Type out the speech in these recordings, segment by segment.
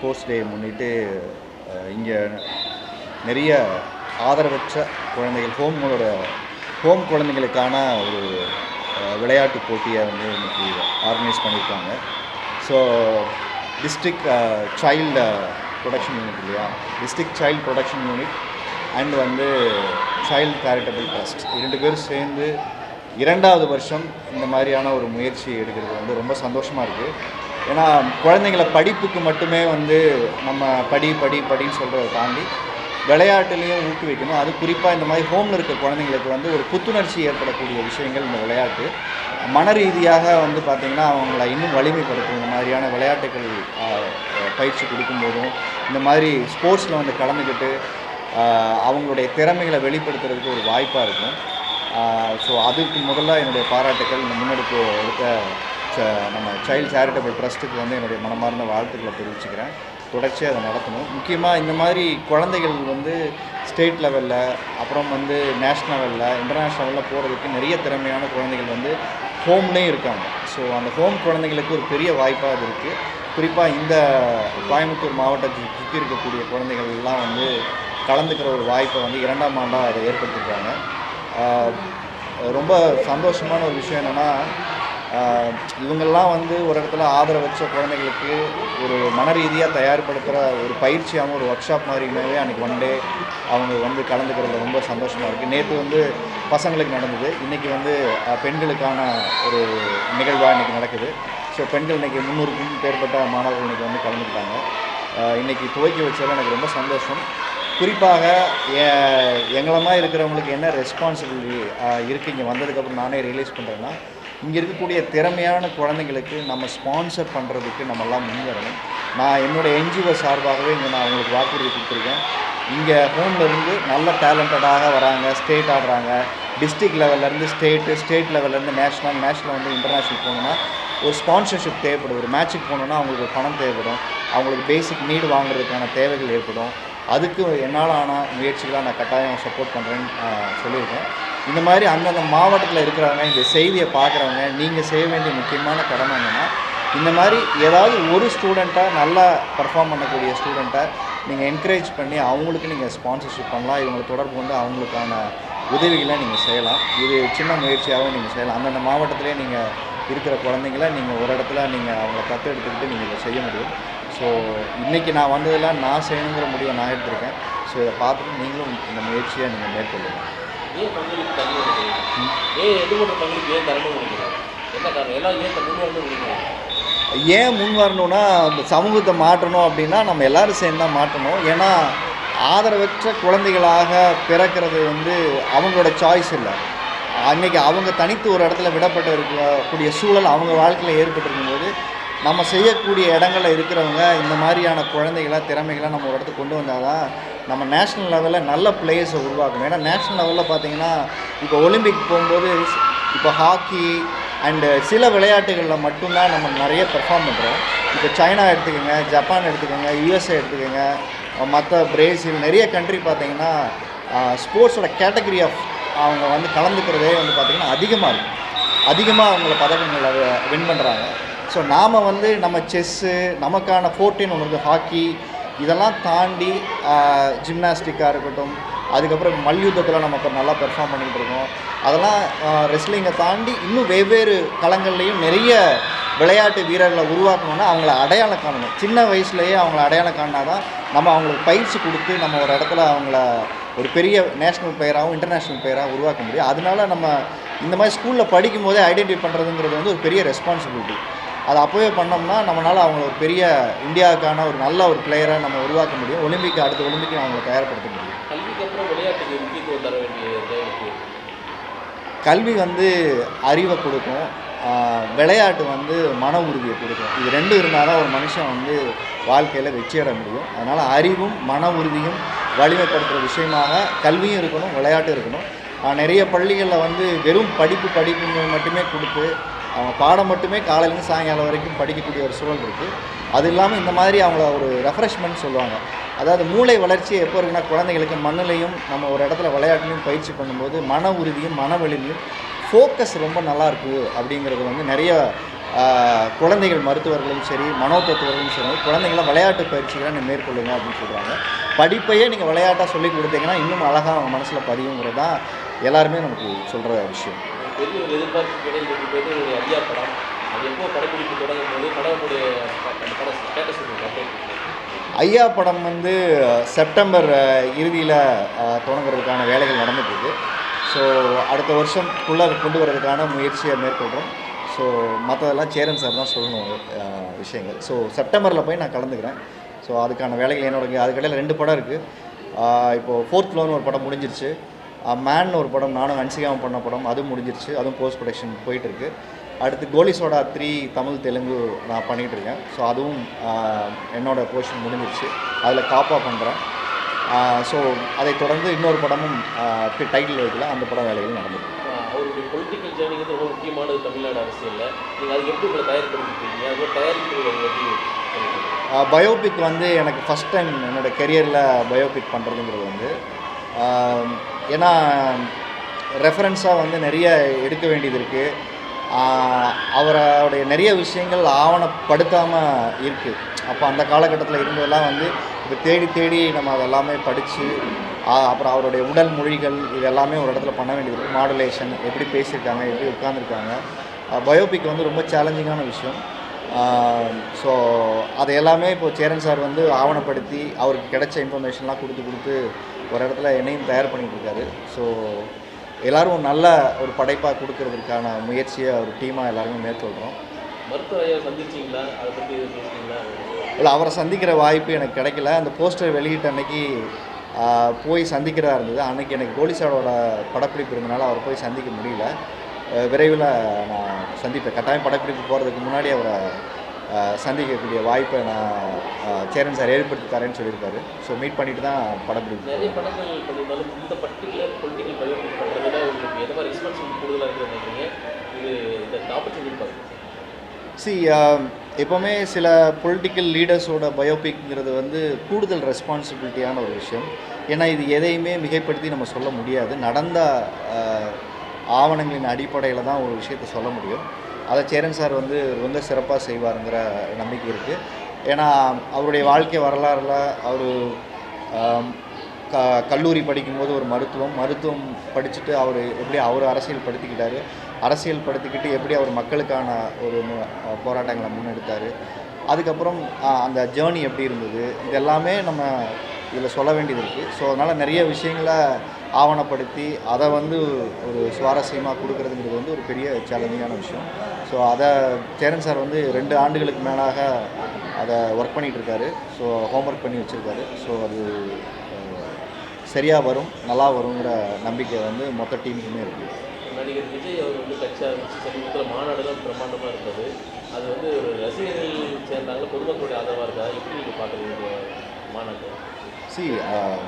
Sports day முன்னிட்டு இங்கே நிறைய ஆதரவற்ற குழந்தைகள் ஹோமோட ஹோம் குழந்தைங்களுக்கான ஒரு விளையாட்டு போட்டியை வந்து இன்னைக்கு ஆர்கனைஸ் பண்ணியிருக்காங்க. So district child protection unit இல்லையா? District child protection unit and வந்து சைல்டு சேரிட்டபிள் ட்ரஸ்ட் இரண்டு பேரும் சேர்ந்து இரண்டாவது வருஷம் இந்த மாதிரியான ஒரு முயற்சி எடுக்கிறது வந்து ரொம்ப சந்தோஷமாக இருக்குது ஏன்னா குழந்தைங்கள படிப்புக்கு மட்டுமே வந்து நம்ம படி படி படின்னு சொல்கிறத தாண்டி விளையாட்டுலேயும் ஊக்குவிக்கணும். அது குறிப்பாக இந்த மாதிரி ஹோமில் இருக்க குழந்தைங்களுக்கு வந்து ஒரு புத்துணர்ச்சி ஏற்படக்கூடிய விஷயங்கள் இந்த விளையாட்டு. மன ரீதியாக வந்து பார்த்திங்கன்னா அவங்கள இன்னும் வலிமைப்படுத்தும். இந்த மாதிரியான விளையாட்டுகள் பயிற்சி கொடுக்கும்போதும் இந்த மாதிரி ஸ்போர்ட்ஸில் வந்து கலந்துக்கிட்டு அவங்களுடைய திறமைகளை வெளிப்படுத்துறதுக்கு ஒரு வாய்ப்பாக இருக்கும். ஸோ அதுக்கு முதல்ல என்னுடைய பாராட்டுக்கள் இந்த முன்னெடுப்பு எடுத்த நம்ம சைல்டு சேரிட்டபிள் ட்ரஸ்ட்டுக்கு வந்து என்னுடைய மனமார்ந்த வாழ்த்துக்களை தெரிவிச்சுக்கிறேன். தொடர்ச்சியாக அதை நடத்தணும். முக்கியமாக இந்த மாதிரி குழந்தைகள் வந்து ஸ்டேட் லெவலில் அப்புறம் வந்து நேஷ்னல் லெவலில் இன்டர்நேஷ்னல் லெவலில் போகிறதுக்கு நிறைய திறமையான குழந்தைகள் வந்து ஹோம்லேயும் இருக்காங்க. ஸோ அந்த ஹோம் குழந்தைங்களுக்கு ஒரு பெரிய வாய்ப்பாக அது இருக்குது குறிப்பாக இந்த கோயம்புத்தூர் மாவட்டத்தை சுற்றி இருக்கக்கூடிய குழந்தைகள்லாம் வந்து கலந்துக்கிற ஒரு வாய்ப்பை வந்து இரண்டாம் ஆண்டாக அதை ஏற்படுத்திருக்காங்க. ரொம்ப சந்தோஷமான ஒரு விஷயம் என்னென்னா இவங்கெல்லாம் வந்து ஒரு இடத்துல ஆதரவற்ற குழந்தைகளுக்கு ஒரு மன ரீதியாக தயார்படுத்துகிற ஒரு பயிற்சியாகவும் ஒரு ஒர்க் ஷாப் மாதிரினாவே அன்றைக்கி ஒன் டே அவங்க வந்து கலந்துக்கிறதுல ரொம்ப சந்தோஷமாக இருக்குது நேற்று வந்து பசங்களுக்கு நடந்தது. இன்றைக்கி வந்து பெண்களுக்கான ஒரு நிகழ்வாக இன்றைக்கி நடக்குது. ஸோ பெண்கள் இன்றைக்கி முந்நூறுக்கும் பேர்பட்ட மாணவர்கள் இன்றைக்கி வந்து கலந்துக்கிட்டாங்க. இன்றைக்கி இன்னைக்கு துவக்கி வச்சதில் எனக்கு ரொம்ப சந்தோஷம். குறிப்பாக எங்களமாக எங்களை இருக்கிறவங்களுக்கு என்ன ரெஸ்பான்சிபிலிட்டி இருக்குது இங்கே வந்ததுக்கப்புறம் நானே ரியலைஸ் பண்ணுறேன்னா இங்கே இருக்கக்கூடிய திறமையான குழந்தைங்களுக்கு நம்ம ஸ்பான்சர் பண்ணுறதுக்கு நம்மெல்லாம் முன்வரணும் நான் என்னோடய என்ஜிஓ சார்பாகவே இங்கே நான் அவங்களுக்கு வாக்குறுதி கொடுத்துருக்கேன். இங்கே ஹோம்லேருந்து நல்ல டேலண்டடாக வராங்க ஸ்டேட் ஆடுறாங்க. டிஸ்ட்ரிக்ட் லெவல்லேருந்து ஸ்டேட்டு ஸ்டேட் லெவல்லேருந்து நேஷ்னல் நேஷ்னல் வந்து இன்டர்நேஷ்னல் போகணுன்னா ஒரு ஸ்பான்சர்ஷிப் தேவைப்படும். ஒரு மேட்ச்சுக்கு போகணுன்னா அவங்களுக்கு ஒரு பணம் தேவைப்படும். அவங்களுக்கு பேசிக் நீடு வாங்குறதுக்கான தேவைகள் ஏற்படும். அதுக்கு என்னால் ஆன முயற்சிகளாக நான் கட்டாயம் சப்போர்ட் பண்ணுறேன்னு சொல்லியிருக்கேன். இந்த மாதிரி அந்தந்த மாவட்டத்தில் இருக்கிறவங்க இந்த செய்தியை பார்க்குறவங்க நீங்கள் செய்ய வேண்டிய முக்கியமான கடமை என்னென்னா இந்த மாதிரி ஏதாவது ஒரு ஸ்டூடெண்ட்டை நல்லா பர்ஃபார்ம் பண்ணக்கூடிய ஸ்டூடெண்ட்டை நீங்கள் என்கரேஜ் பண்ணி அவங்களுக்கு நீங்கள் ஸ்பான்சர்ஷிப் பண்ணலாம். இவங்களை தொடர்பு கொண்டு அவங்களுக்கான உதவிகளை நீங்கள் செய்யலாம். இது சின்ன முயற்சியாகவும் நீங்கள் செய்யலாம். அந்தந்த மாவட்டத்திலே நீங்கள் இருக்கிற குழந்தைங்கள நீங்கள் ஒரு இடத்துல நீங்கள் அவங்கள தத்தெடுத்துக்கிட்டு நீங்கள் இதை செய்ய முடியும். ஸோ இன்றைக்கி நான் வந்ததெல்லாம் நான் செய்யணுங்கிற முடிவை நான் எடுத்திருக்கேன். ஸோ இதை பார்த்துட்டு நீங்களும் இந்த முயற்சியை நீங்கள் மேற்கொள்ளுங்கள் ஏன் பங்களிப்பு தள்ளி வருது ஏன் எடுபட்ட பங்களிப்பு ஏன் தரணும் நினைக்கிறேன் என்ன காரணம்? எல்லாம் ஏன் முன் வரணும் நினைக்கிறேன் ஏன் முன் வரணும்னா சமூகத்தை மாற்றணும் அப்படின்னா நம்ம எல்லாரும் சேர்ந்து தான் மாற்றணும். ஏன்னா ஆதரவற்ற குழந்தைகளாக பிறக்கிறது வந்து அவங்களோட சாய்ஸ் இல்லை. அன்றைக்கி அவங்க தனித்து ஒரு இடத்துல விடப்பட்டு இருக்கக்கூடிய சூழல் அவங்க வாழ்க்கையில் ஏற்பட்டிருக்கும் போது நம்ம செய்யக்கூடிய இடங்களில் இருக்கிறவங்க இந்த மாதிரியான குழந்தைகளை திறமைகளை நம்ம ஒரு இடத்துக்கு கொண்டு வந்தால் தான் நம்ம நேஷ்னல் லெவலில் நல்ல பிளேயர்ஸை உருவாக்கணும். ஏன்னா நேஷ்னல் லெவலில் பார்த்தீங்கன்னா இப்போ ஒலிம்பிக் போகும்போது இப்போ ஹாக்கி அண்டு சில விளையாட்டுகளில் மட்டும்தான் நம்ம நிறைய பெர்ஃபார்ம் பண்ணுறோம் இப்போ சைனா எடுத்துக்கோங்க ஜப்பான் எடுத்துக்கோங்க யூஎஸ்ஏ எடுத்துக்கோங்க மற்ற பிரேசில் நிறைய கண்ட்ரி பார்த்தீங்கன்னா ஸ்போர்ட்ஸோட கேட்டகரி ஆஃப் அவங்க வந்து கலந்துக்கிறதே வந்து பார்த்திங்கன்னா அதிகமாக இருக்கும் அதிகமாக அவங்கள பதக்கங்களை வின் பண்ணுறாங்க ஸோ நாம் வந்து நம்ம செஸ்ஸு நமக்கான ஃபோர்டீன் ஒன்று இருக்குது ஹாக்கி இதெல்லாம் தாண்டி ஜிம்னாஸ்டிக்காக இருக்கட்டும் அதுக்கப்புறம் மல்யுத்தத்தில் நம்ம இப்போ நல்லா பெர்ஃபார்ம் பண்ணிகிட்டு இருக்கோம். அதெல்லாம் ரெஸ்லிங்கை தாண்டி இன்னும் வெவ்வேறு களங்கள்லேயும் நிறைய விளையாட்டு வீரர்களை உருவாக்கணும்னா அவங்கள அடையாளம் காணணும். சின்ன வயசுலேயே அவங்கள அடையாளம் காணினா தான் நம்ம அவங்களுக்கு பயிற்சி கொடுத்து நம்ம ஒரு இடத்துல அவங்கள ஒரு பெரிய நேஷ்னல் பிளேயராகவும் இன்டர்நேஷ்னல் பிளேயராக உருவாக்க முடியும். அதனால நம்ம இந்த மாதிரி ஸ்கூலில் படிக்கும் போதே ஐடென்டிஃபை பண்ணுறதுங்கிறது வந்து ஒரு பெரிய ரெஸ்பான்சிபிலிட்டி அது அப்போவே பண்ணோம்னா நம்மளால் அவங்கள ஒரு பெரிய இந்தியாவுக்கான ஒரு நல்ல ஒரு பிளேயராக நம்ம உருவாக்க முடியும். ஒலிம்பிக் அடுத்த ஒலிம்பிக்கு அவங்களை தயார்படுத்த முடியும். கல்விக்கு அப்புறம் விளையாட்டுக்கு முக்கியத்துவம் தர வேண்டிய தேவை இருக்கு. கல்வி வந்து அறிவை கொடுக்கும். விளையாட்டு வந்து மன உறுதியை கொடுக்கும். இது ரெண்டும் இருந்தால் தான் ஒரு மனுஷன் வந்து வாழ்க்கையில் வெற்றியட முடியும். அதனால் அறிவும் மன உறுதியும் வலிமைப்படுத்துகிற விஷயமாக கல்வியும் இருக்கணும் விளையாட்டும் இருக்கணும். நிறைய பள்ளிகளில் வந்து வெறும் படிப்பு படிப்புங்க மட்டுமே கொடுத்து அவங்க பாடம் மட்டுமே காலையிலேருந்து சாயங்காலம் வரைக்கும் படிக்கக்கூடிய ஒரு சூழல் இருக்குது அது இல்லாமல் இந்த மாதிரி அவங்கள ஒரு ரெஃப்ரெஷ்மெண்ட் சொல்லுவாங்க. அதாவது மூளை வளர்ச்சி எப்போ இருக்குன்னா குழந்தைங்களுக்கு மண்ணிலையும் நம்ம ஒரு இடத்துல விளையாட்டுலையும் பயிற்சி பண்ணும்போது மன உறுதியும் மன வலிமையும் ஃபோக்கஸ் ரொம்ப நல்லா இருக்குது அப்படிங்கிறது வந்து நிறைய குழந்தைகள் மருத்துவர்களும் சரி மனோதத்துவர்களும் சரி குழந்தைங்களாம் விளையாட்டு பயிற்சிகளை நீங்கள் மேற்கொள்ளுங்க அப்படின்னு சொல்கிறாங்க படிப்பையே நீங்கள் விளையாட்டாக சொல்லி கொடுத்தீங்கன்னா இன்னும் அழகாக அவங்க மனசில் பதியுங்கிறது தான் எல்லாருமே நமக்கு சொல்கிற விஷயம். பெரிய ஒரு எதிர்பார்ப்பு கிடையாது இருக்கு ஒரு ஐயா படம். அது எப்போ படப்பிடிப்பு தொடங்கும் போது படமுடைய அந்த படம் ஸ்டேட்டஸ் ஐயா படம் வந்து செப்டம்பர் இறுதியில் தொடங்குறதுக்கான வேலைகள் நடந்துட்டுருக்கு ஸோ அடுத்த வருஷம் குள்ளே கொண்டு வரதுக்கான முயற்சியை மேற்கொள்கிறோம் ஸோ மற்றதெல்லாம் சேரன் சார் தான் சொல்லணும் விஷயங்கள். ஸோ செப்டம்பரில் போய் நான் கலந்துக்கிறேன். ஸோ அதுக்கான வேலைகள் என்னோட அதுக்கடையில் ரெண்டு படம் இருக்குது இப்போது ஃபோர்த் ஃப்ளோர்னு ஒரு படம் முடிஞ்சிருச்சு. மேன் ஒரு படம் நானும் ஹன்சிகாவும் பண்ண படம் அதுவும் முடிஞ்சிருச்சு. அதுவும் போஸ்ட் ப்ரொடக்ஷன் போயிட்டுருக்கு. அடுத்து கோலி சோடா த்ரீ தமிழ் தெலுங்கு நான் பண்ணிகிட்டு இருக்கேன் ஸோ அதுவும் ஆஹ், என்னோட போர்ஷன் முடிஞ்சிருச்சு. அதில் காப்பா பண்ணுறேன் ஸோ அதை தொடர்ந்து இன்னொரு படமும் டைட்டில் வைக்கல அந்த படம் வேலைகள் நடந்துருக்கு. அவருடைய பொலிட்டிக்கல் ஜேர்னிங்கிறது ரொம்ப முக்கியமானது தமிழ்நாடு அரசியலில். நீங்கள் அதுக்கு எப்படி உங்களை தயார்படுத்திருக்கீங்க அது தயாரிப்பு பயோபிக் வந்து எனக்கு ஃபஸ்ட் டைம் என்னோடய கெரியரில் பயோபிக் பண்ணுறதுங்கிறது வந்து ஏன்னா ரெஃபரன்ஸாக வந்து நிறைய எடுக்க வேண்டியது இருக்குது அவருடைய நிறைய விஷயங்கள் ஆவணப்படுத்தாமல் இருக்குது அப்போ அந்த காலகட்டத்தில் இருந்ததெல்லாம் வந்து இப்போ தேடி தேடி நம்ம அதெல்லாமே படித்து அப்புறம் அவருடைய உடல் மொழிகள் இது எல்லாமே ஒரு இடத்துல பண்ண வேண்டியது இருக்குது மாடுலேஷன் எப்படி பேசியிருக்காங்க எப்படி உட்காந்துருக்காங்க பயோபிக் வந்து ரொம்ப சேலஞ்சிங்கான விஷயம். ஸோ அதை எல்லாமே இப்போ சேரன் சார் வந்து ஆவணப்படுத்தி அவருக்கு கிடைச்ச இன்ஃபர்மேஷன்லாம் கொடுத்து கொடுத்து ஒரு இடத்துல என்னையும் தயார் பண்ணிட்டு இருக்காரு ஸோ எல்லாரும் நல்ல ஒரு படைப்பாக கொடுக்கறதுக்கான முயற்சியை ஒரு டீமாக எல்லாருமே மேற்கொள்கிறோம் இல்லை அவரை சந்திக்கிற வாய்ப்பு எனக்கு கிடைக்கல. அந்த போஸ்டர் வெளியிட்ட அன்னைக்கு போய் சந்திக்கிறதா இருந்தது. அன்னைக்கு எனக்கு கோலிசாரோட படப்பிடிப்பு இருந்தனால அவரை போய் சந்திக்க முடியல. விரைவில் நான் சந்திப்பேன். கட்டாயம் படப்பிடிப்பு போகிறதுக்கு முன்னாடி அவரை சந்திக்கக்கூடிய வாய்ப்பை நான் சேரன் சார் ஏற்படுத்தி தரேன்னு சொல்லியிருக்காரு. ஸோ மீட் பண்ணிட்டு தான் படப்பிடிப்பு நிறைய படங்கள் பண்ணியிருந்தாலும் இந்த பர்டிகுலர் பொலிட்டிக்கல் பயோபிக் பண்ணுறதுல உங்களுக்கு எந்த மாதிரி ரெஸ்பான்சிபிலிட்டி கூடுதலாக நினைக்கிறீங்க? இது இந்த ஆப்பர்ச்சுனிட்டி சி எப்போவுமே சில பொலிட்டிக்கல் லீடர்ஸோட பயோபிக்ங்கிறது வந்து கூடுதல் ரெஸ்பான்சிபிலிட்டியான ஒரு விஷயம். ஏன்னா இது எதையுமே மிகைப்படுத்தி நம்ம சொல்ல முடியாது. நடந்த ஆவணங்களின் அடிப்படையில் தான் ஒரு விஷயத்தை சொல்ல முடியும். அதை சேரன் சார் வந்து ரொம்ப சிறப்பாக செய்வாருங்கிற நம்பிக்கை இருக்குது ஏன்னா அவருடைய வாழ்க்கை வரலாறுல அவர் க கல்லூரி படிக்கும்போது ஒரு மருத்துவம் மருத்துவம் படிச்சுட்டு அவர் எப்படி அவர் அரசியல் படுத்திக்கிட்டாரு அரசியல் படுத்திக்கிட்டு எப்படி அவர் மக்களுக்கான ஒரு போராட்டங்களை முன்னெடுத்தார் அதுக்கப்புறம் அந்த ஜேர்னி எப்படி இருந்தது இது எல்லாமே நம்ம இதில் சொல்ல வேண்டியது இருக்குது ஸோ அதனால் நிறைய விஷயங்களை ஆவணப்படுத்தி அதை வந்து ஒரு சுவாரஸ்யமாக கொடுக்குறதுங்கிறது வந்து ஒரு பெரிய சேலஞ்சிங்கான விஷயம். ஸோ அதை சேரன் சார் வந்து ரெண்டு ஆண்டுகளுக்கு மேலாக அதை ஒர்க் பண்ணிகிட்ருக்காரு. ஸோ ஹோம்ஒர்க் பண்ணி வச்சுருக்காரு. ஸோ அது சரியாக வரும் நல்லா வருங்கிற நம்பிக்கை வந்து மொத்த டீமுக்குமே இருக்குது நடிகர் விஜய் அவர் வந்து கட்சி ஆரம்பிச்சு சமீபத்தில் மாநாடுலாம் பிரம்மாண்டமாக இருந்தது. அது வந்து ஒரு ரசிகர்கள் சேர்ந்தாங்களா பொதுமக்களுடைய ஆதரவாக இருக்கா? எப்படி நீங்கள் பார்க்குறீங்க? மாநாடு. சி uh,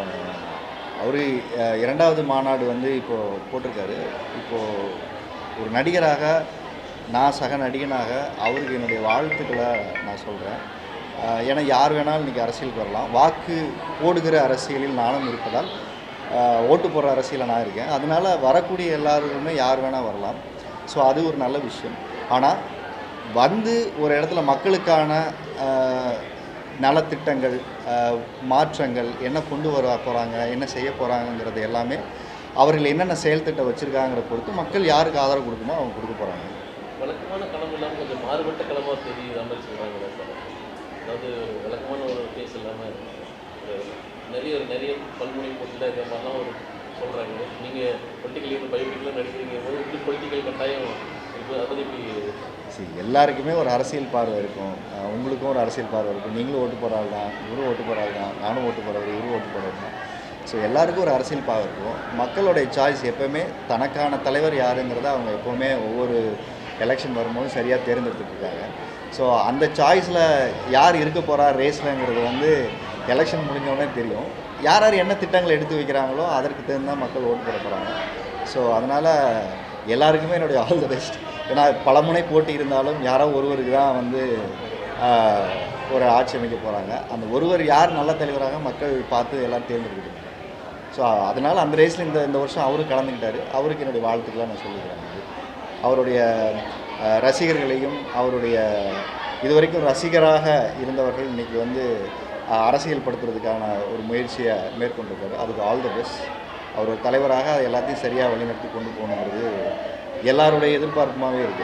uh, அவர் uh, இரண்டாவது மாநாடு வந்து இப்போது போட்டிருக்காரு. இப்போது ஒரு நடிகராக நான் சக நடிகனாக அவருக்கு என்னுடைய வாழ்த்துக்களை நான் சொல்கிறேன் ஏன்னா யார் வேணாலும் இன்றைக்கி அரசியலுக்கு வரலாம். வாக்கு போடுகிற அரசியலில் நானும் இருப்பதால் ஓட்டு போடுற அரசியலில் நான் இருக்கேன். அதனால் வரக்கூடிய எல்லாருமே யார் வேணால் வரலாம். ஸோ அது ஒரு நல்ல விஷயம். ஆனால் வந்து ஒரு இடத்துல மக்களுக்கான நலத்திட்டங்கள் மாற்றங்கள் என்ன கொண்டு வர போகிறாங்க என்ன செய்ய போகிறாங்கங்கிறது எல்லாமே அவர்கள் என்னென்ன செயல் திட்டம் வச்சுருக்காங்கிற பொறுத்து மக்கள் யாருக்கு ஆதரவு கொடுக்குமோ அவங்க கொடுக்க போகிறாங்க வழக்கமான களம் இல்லாமல் கொஞ்சம் மாறுபட்ட களமாக தெரியுற மாதிரி சொல்கிறாங்களே அதாவது வழக்கமான ஒரு கேஸ் இல்லாமல் நிறைய நிறைய பல்முனை போட்டியில் இந்த மாதிரிலாம் ஒரு சொல்கிறாங்க நீங்கள் பொலிட்டிக்கல் லீடர் நடிக்கிறீங்க போது பொலிட்டிக்கல் கட்டாயம் சரி எல்லாருக்குமே ஒரு அரசியல் பார்வை இருக்கும். உங்களுக்கும் ஒரு அரசியல் பார்வை இருக்கும். நீங்களும் ஓட்டு போகிறாள் தான் இவரும் ஓட்டு போகிறாள் தான் நானும் ஓட்டு போகிறவர் இவரும் ஓட்டு போகிறவர் தான். ஸோ எல்லாருக்கும் ஒரு அரசியல் பார்வை இருக்கும். மக்களுடைய சாய்ஸ் எப்போவுமே தனக்கான தலைவர் யாருங்கிறத அவங்க எப்போவுமே ஒவ்வொரு எலெக்ஷன் வரும்போது சரியாக தேர்ந்தெடுத்துட்ருக்காங்க ஸோ அந்த சாய்ஸில் யார் இருக்க போகிறா ரேஸ்லங்கிறது வந்து எலெக்ஷன் முடிஞ்சோடனே தெரியும். யார் யார் என்ன திட்டங்களை எடுத்து வைக்கிறாங்களோ அதற்கு தகுந்த மக்கள் ஓட்டு போட போகிறாங்க ஸோ அதனால் எல்லாருக்குமே என்னுடைய ஆல் த பெஸ்ட் ஏன்னா பலமுனை போட்டி இருந்தாலும் யாரோ ஒருவருக்கு தான் வந்து ஒரு ஆட்சி அமைக்க போகிறாங்க அந்த ஒருவர் யார் நல்ல தலைவராக மக்கள் பார்த்து எல்லாம் தேர்ந்தெடுக்கிறாங்க ஸோ அதனால் அந்த ரேஸில் இந்த இந்த வருஷம் அவரும் கலந்துக்கிட்டார். அவருக்கு என்னுடைய வாழ்த்துக்களாக நான் சொல்லிக்கிறேன். அவருடைய ரசிகர்களையும் அவருடைய இதுவரைக்கும் ரசிகராக இருந்தவர்கள் இன்றைக்கி வந்து அரசியல் படுத்துறதுக்கான ஒரு முயற்சியை மேற்கொண்டிருக்காரு. அதுக்கு ஆல் த பெஸ்ட். அவர் ஒரு தலைவராக எல்லாத்தையும் சரியாக வழிநடத்தி கொண்டு போகணுங்கிறது எல்லாருடைய எதிர்பார்ப்புமாகவே இருக்குது